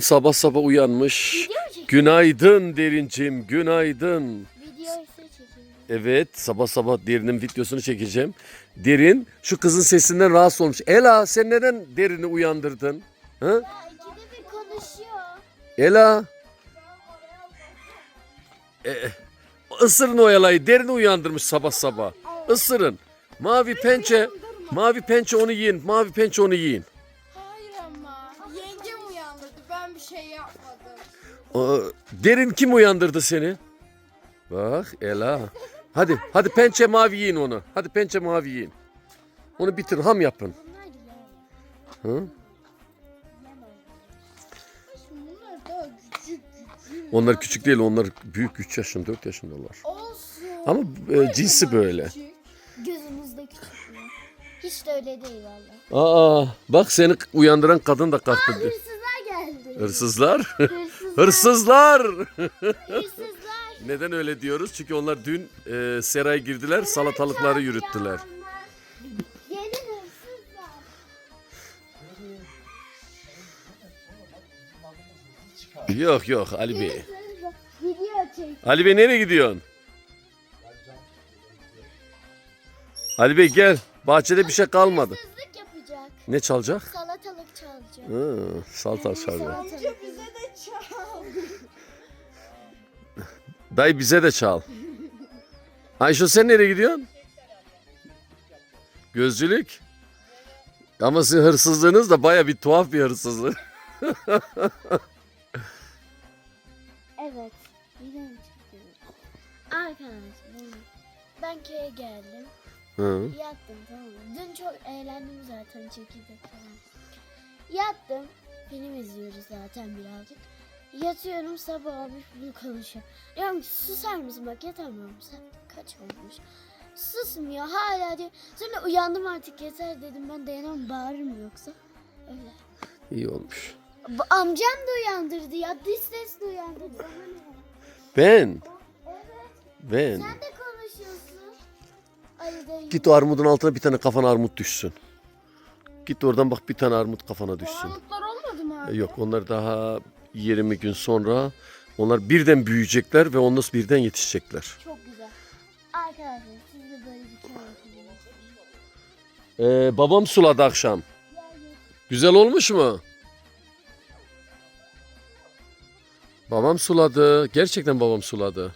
Sabah sabah uyanmış. Günaydın derincim, günaydın. Evet, sabah sabah derinin videosunu çekeceğim. Derin, şu kızın sesinden rahatsız olmuş. Ela, sen neden derini uyandırdın? Konuşuyor. Ela. E, ısırın o Ela'yı. Derini uyandırmış sabah sabah. Isırın. Mavi pençe. Mavi pençe onu yiyin. Mavi pençe onu yiyin. Aa, Derin kim uyandırdı seni? Bak Ela. Hadi hadi pençe mavi yiyin onu. Hadi pençe mavi yiyin. Onu bitir ham yapın. Hı? Onlar küçük değil onlar büyük 3 yaşında 4 yaşındalar. Olsun. Ama e, cinsi böyle. Gözümüzde küçük mü? Hiç de öyle değil valla. Aa bak seni uyandıran kadın da kalktı. Hırsızlar geldi. Hırsızlar. Hırsızlar. Hırsızlar. Neden öyle diyoruz? Çünkü onlar dün e, seraya girdiler, salatalıkları yürüttüler. Gelin hırsızlar. Yok yok Ali Bey. Hırsızlar. Ali Bey nereye gidiyorsun? Ali Bey gel. Bahçede bir şey kalmadı. Hırsızlık yapacak. Ne çalacak? Hı, salata. Salatalık. bize de çal. Dayı bize de çal. Ayşe sen nereye gidiyorsun? Gözcülük. Ama sizin hırsızlığınız da baya bir tuhaf bir hırsızlık. Evet. Çekiyorum? Arkadaşlar ben köye geldim. Hı. Yattım tamam mı? Dün çok eğlendim zaten çekirdek falan. Yattım. Film izliyoruz zaten birazcık. Yatıyorum sabah abi bunu konuşuyor. Diyorum ki susar mısın bak yatamıyorum sen kaç olmuş. Susmuyor hala diyor. Sonra uyandım artık yeter dedim ben dayanamam bağırırım yoksa. Öyle. İyi olmuş. Amcam da uyandırdı ya dış ses de uyandırdı. Bana ne? Ben. Ben. sen de konuşuyorsun. Dayı. Git o armudun altına bir tane kafana armut düşsün. Git oradan bak bir tane armut kafana düşsün. Armutlar olmadı mı E, abi? Yok onlar daha 20 gün sonra onlar birden büyüyecekler ve sonra birden yetişecekler. Çok güzel. Arkadaşlar siz de böyle bir yapın. Ee, babam suladı akşam. Güzel olmuş mu? Babam suladı. Gerçekten babam suladı.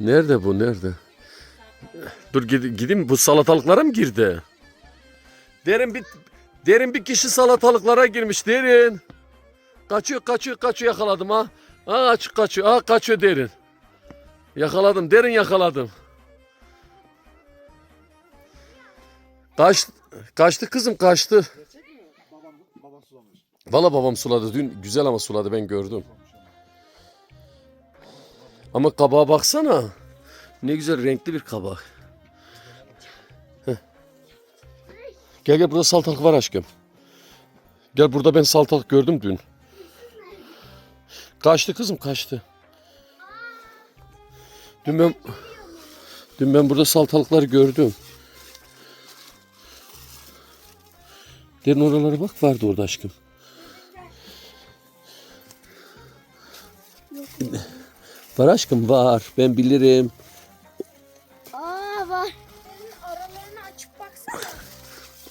Nerede bu? Nerede? Dur gid- gideyim. Bu salatalıklara mı girdi? Derin bir derin bir kişi salatalıklara girmiş. Derin. Kaçıyor, kaçıyor, kaçıyor yakaladım ha. Ha açık kaçıyor. Ha kaçıyor derin. Yakaladım. Derin yakaladım. Kaç, kaçtı kızım kaçtı. Valla babam suladı. Dün güzel ama suladı ben gördüm. Ama kabağa baksana. Ne güzel renkli bir kabak. Gel gel burada salatalık var aşkım. Gel burada ben salatalık gördüm dün. Kaçtı kızım kaçtı. Dün ben dün ben burada salatalıkları gördüm. Derin oralara bak vardı orada aşkım. Var aşkım var. Ben bilirim.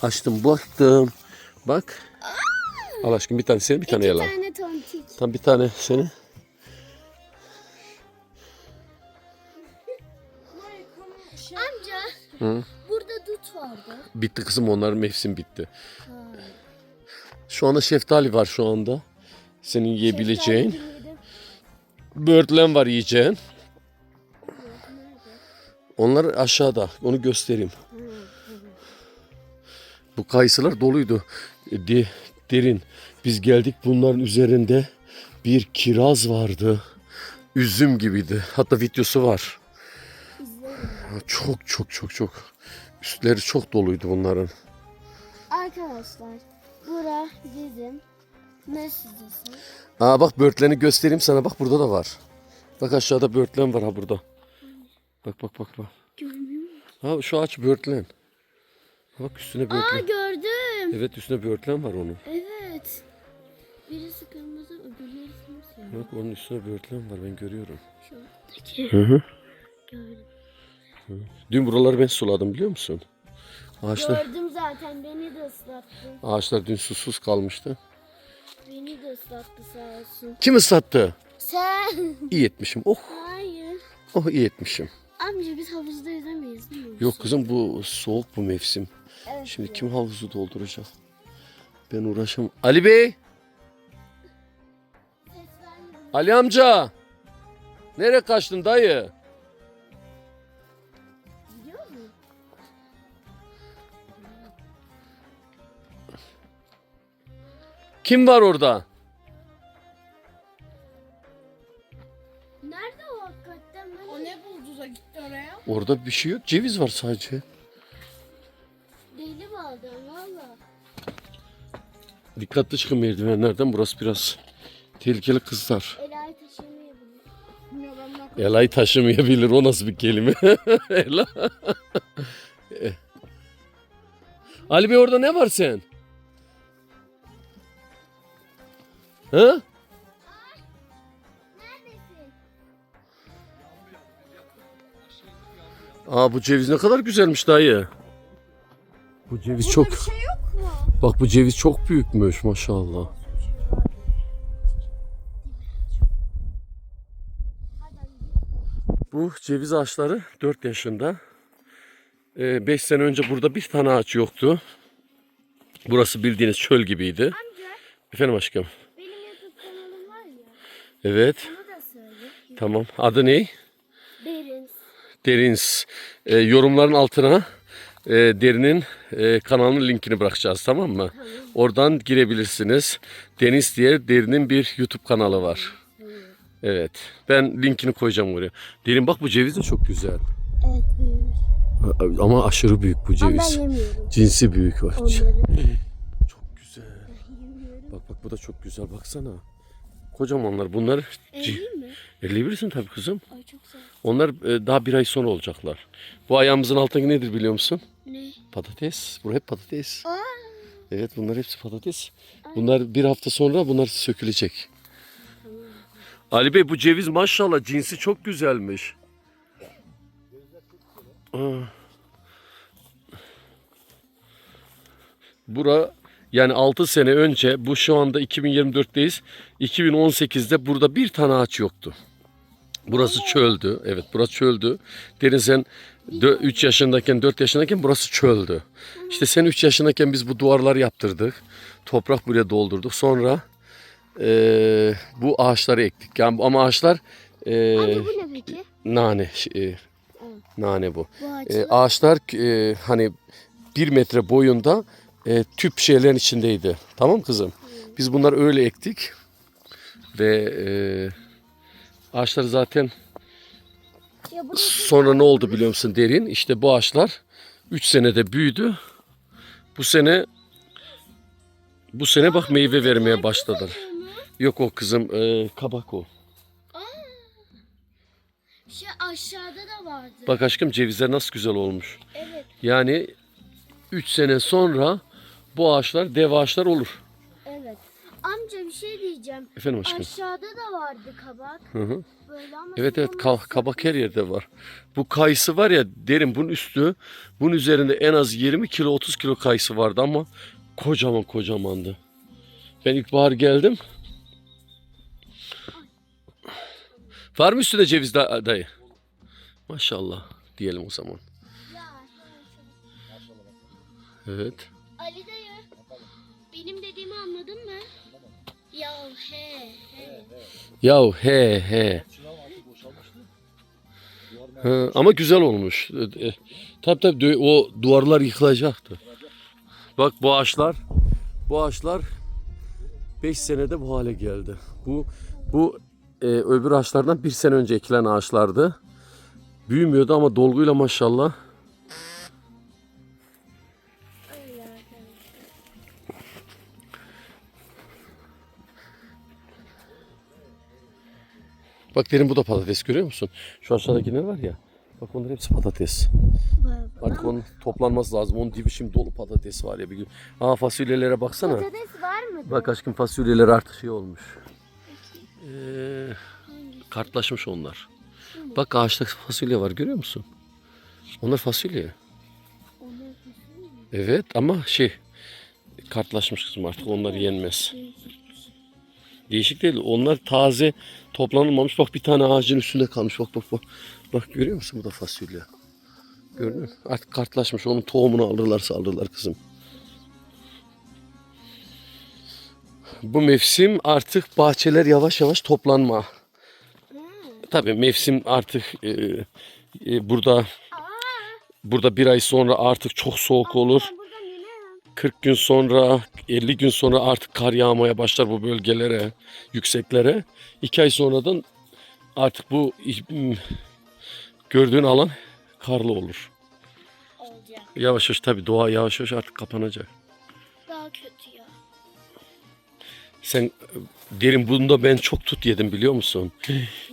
Açtım baktım. Bak. Al aşkım bir tane seni bir tane İki yalan. tane tontik. Tam bir tane seni. Amca Hı. burada dut vardı. Bitti kızım onların mevsim bitti. Şu anda şeftali var şu anda. Senin yiyebileceğin. Böğürtlen var yiyeceğin. Onlar aşağıda. Onu göstereyim. Bu kayısılar doluydu. De, derin. Biz geldik bunların üzerinde bir kiraz vardı. Üzüm gibiydi. Hatta videosu var. Çok çok çok çok. Üstleri çok doluydu bunların. Arkadaşlar bura bizim ne sizdesin? Aa bak böğürtleni göstereyim sana. Bak burada da var. Bak aşağıda böğürtlen var ha burada. Bak bak bak bak. Görmüyor musun? Ha şu ağaç böğürtlen. Bak üstüne Aa böğürtlen. gördüm. gördüm. Evet üstünde bir örtlen var onun. Evet. Birisi kırmızı öbürleri simsiyah. Bak onun üstünde bir örtlen var ben görüyorum. Şuradaki. Hı hı. Gördüm. Dün buraları ben suladım biliyor musun? Ağaçlar, Gördüm zaten beni de ıslattı. ağaçlar dün susuz kalmıştı. Beni de ıslattı sağ olsun. Kim ıslattı? Sen. İyi etmişim. Oh, Hayır. oh iyi etmişim. Amca biz havuzda yüzemeyiz değil mi? Yok kızım bu soğuk bu mevsim. Evet. Şimdi kim havuzu dolduracak? Ben uğraşamam. Ali Bey! Ali amca! Nereye kaçtın dayı? Gidiyor mu? Kim var orada? Nerede o hakikaten? O ne buldu da gitti oraya? Orada bir şey yok. Ceviz var sadece. Valla. Dikkatli çıkın merdivenlerden. Burası biraz tehlikeli kızlar. Ela'yı taşımayabilir. Ela'yı taşımayabilir. O nasıl bir kelime? Ela. Ali Bey orada ne var sen? Ha? Neredesin? Aa bu ceviz ne kadar güzelmiş dayı. Bu ceviz çok... Bir şey yok mu? Bak bu ceviz çok büyükmüş maşallah. Bu ceviz ağaçları 4 yaşında. 5 sene önce burada bir tane ağaç yoktu. Burası bildiğiniz çöl gibiydi. Amca Efendim aşkım. benim YouTube kanalım var ya. Evet. Onu da söyle. Tamam. Adı ne? Derin. Derins. Ee, yorumların altına e, Derin'in e, kanalının linkini bırakacağız tamam mı? Oradan girebilirsiniz. Deniz diye Derin'in bir YouTube kanalı var. Evet. Ben linkini koyacağım oraya. Derin bak bu ceviz de çok güzel. Evet büyümüş. Ama aşırı büyük bu Ama ben ceviz. yemiyorum Cinsi büyük onları. Çok güzel. Bak bak bu da çok güzel baksana. Kocamanlar bunlar. Eleyim mi? Elleyebilirsin tabii kızım. Ay çok güzel. Onlar e, daha bir ay sonra olacaklar. Bu ayağımızın altındaki nedir biliyor musun? Ne? Patates. Bu hep patates. Aa, Evet bunlar hepsi patates. Bunlar bir hafta sonra bunlar sökülecek. Ali Bey bu ceviz maşallah cinsi çok güzelmiş. Aa. Bura yani 6 sene önce bu şu anda 2024'teyiz. 2018'de burada bir tane ağaç yoktu. Burası çöldü. Evet burası çöldü. Derin sen 3 yaşındayken 4 yaşındayken burası çöldü. İşte sen 3 yaşındayken biz bu duvarları yaptırdık. Toprak buraya doldurduk. Sonra eee, bu ağaçları ektik. Yani ama ağaçlar eee, Amca bu ne peki? nane. şey, nane bu. Bu ağaç. E, ağaçlar e, hani bir metre boyunda e, tüp şeylerin içindeydi. Tamam kızım? Biz bunları öyle ektik. Ve e, ağaçları zaten sonra ne oldu biliyor musun derin? İşte bu ağaçlar 3 senede büyüdü. Bu sene bu sene bak meyve vermeye başladılar. Yok o kızım e, kabak o. Şey aşağıda da vardı. Bak aşkım cevizler nasıl güzel olmuş. Evet. Yani 3 sene sonra bu ağaçlar dev ağaçlar olur. Amca bir şey diyeceğim. Efendim aşkım. Aşağıda da vardı kabak. Hı hı. Böyle ama Evet evet ka- kabak her yerde var. Bu kayısı var ya derin bunun üstü bunun üzerinde en az 20 kilo 30 kilo kayısı vardı ama kocaman kocamandı. Ben ilkbahar geldim. Var mı üstünde ceviz da- dayı? Maşallah diyelim o zaman. Evet. Ali dayı. Benim dediğimi anladın mı? Ya he he. Yahu he he. Ha, ama güzel olmuş. E, e, tabii dö- o duvarlar yıkılacaktı. Bak bu ağaçlar bu ağaçlar 5 senede bu hale geldi. Bu bu e, öbür ağaçlardan bir sene önce ekilen ağaçlardı. Büyümüyordu ama dolguyla maşallah. Bak derin bu da patates görüyor musun? Şu aşağıdakiler var ya. Bak onlar hepsi patates. Artık onun toplanması lazım. Onun dibi şimdi dolu patates var ya bir gün. Aa fasulyelere baksana. Patates var mı? Bak aşkım fasulyeler artık şey olmuş. Ee, kartlaşmış onlar. Bak ağaçta fasulye var görüyor musun? Onlar fasulye. Evet ama şey kartlaşmış kızım artık onlar yenmez. Değişik değil. Onlar taze toplanılmamış. Bak bir tane ağacın üstünde kalmış. Bak bak bak. Bak görüyor musun bu da fasulye. Gördün mü? Artık kartlaşmış. Onun tohumunu alırlarsa alırlar kızım. Bu mevsim artık bahçeler yavaş yavaş toplanma. Tabii mevsim artık e, e, burada burada bir ay sonra artık çok soğuk olur. Ben burada ninerim. 40 gün sonra 50 gün sonra artık kar yağmaya başlar bu bölgelere, yükseklere. 2 ay sonradan artık bu m, gördüğün alan karlı olur. Olacak. Yavaş yavaş tabii doğa yavaş yavaş artık kapanacak. Daha kötü ya. Sen derin bunda ben çok tut yedim biliyor musun?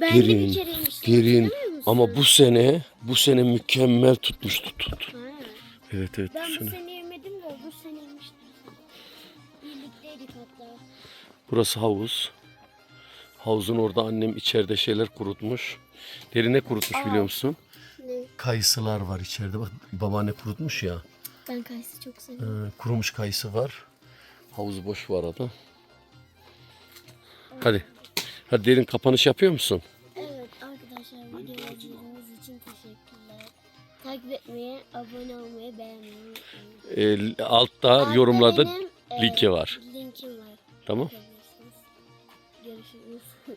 Ben Derin, de bir kere yemiştim. Derin ama bu sene bu sene mükemmel tutmuş tut. Ha. Evet evet Ben bu bu sene. Burası havuz. Havuzun orada annem içeride şeyler kurutmuş. Derine kurutmuş Aa. biliyor musun? Ne? Kayısılar var içeride. Bak babaanne kurutmuş ya. Ben kayısı çok seviyorum. Ee, kurumuş kayısı var. Havuz boş bu arada. Hadi. Hadi derin kapanış yapıyor musun? Evet arkadaşlar videoyu izlediğiniz için teşekkürler. Takip etmeyi, abone olmayı, beğenmeyi unutmayın. Ee, altta Altta yorumlarda linki var. Linkim var. Tamam. 三十岁